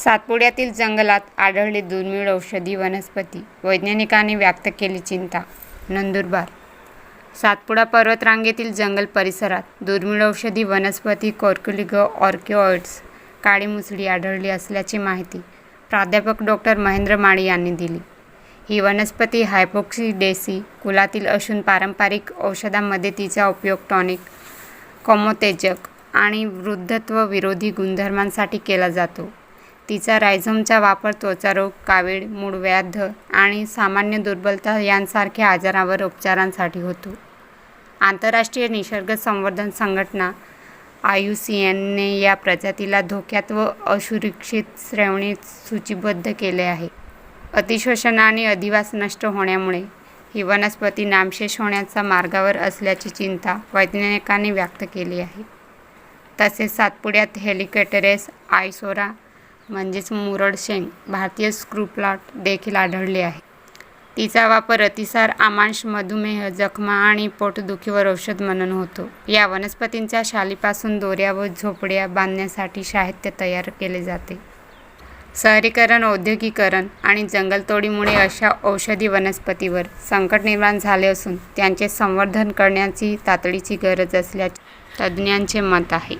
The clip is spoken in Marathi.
सातपुड्यातील जंगलात आढळली दुर्मिळ औषधी वनस्पती. वैज्ञानिकांनी व्यक्त केली चिंता. नंदुरबार. सातपुडा पर्वतरांगेतील जंगल परिसरात दुर्मिळ औषधी वनस्पती कॉर्क्युलिग ऑर्किओइड्स काळी मुसळी आढळली असल्याची माहिती प्राध्यापक डॉक्टर महेंद्र माळी यांनी दिली. ही वनस्पती हायपोक्सिडेसी कुलातील असून पारंपरिक औषधांमध्ये तिचा उपयोग टॉनिक कमोतेजक आणि वृद्धत्व विरोधी गुणधर्मांसाठी केला जातो. तिचा रायझोमचा वापर त्वचारोग कावीळ मूळव्याध आणि सामान्य दुर्बलता यांसारख्या आजारावर उपचारांसाठी होतो. आंतरराष्ट्रीय निसर्ग संवर्धन संघटना आय यू सी एनने या प्रजातीला धोक्यात व असुरक्षित श्रेणीत सूचीबद्ध केले आहे. अतिशोषण आणि अधिवास नष्ट होण्यामुळे ही वनस्पती नामशेष होण्याच्या मार्गावर असल्याची चिंता वैज्ञानिकांनी व्यक्त केली आहे. तसेच सातपुड्यात हेलिकॅटेरेस आयसोरा म्हणजेच मुरड शेंग भारतीय स्क्रूप्लॉट देखील आढळले आहे. तिचा वापर अतिसार आमांश मधुमेह जखमा आणि पोटदुखीवर औषध म्हणून होतो. या वनस्पतींच्या शालीपासून दोऱ्या व झोपड्या बांधण्यासाठी साहित्य तयार केले जाते. शहरीकरण औद्योगिकरण आणि जंगलतोडीमुळे अशा औषधी वनस्पतीवर संकट निर्माण झाले असून त्यांचे संवर्धन करण्याची तातडीची गरज असल्याचे तज्ज्ञांचे मत आहे.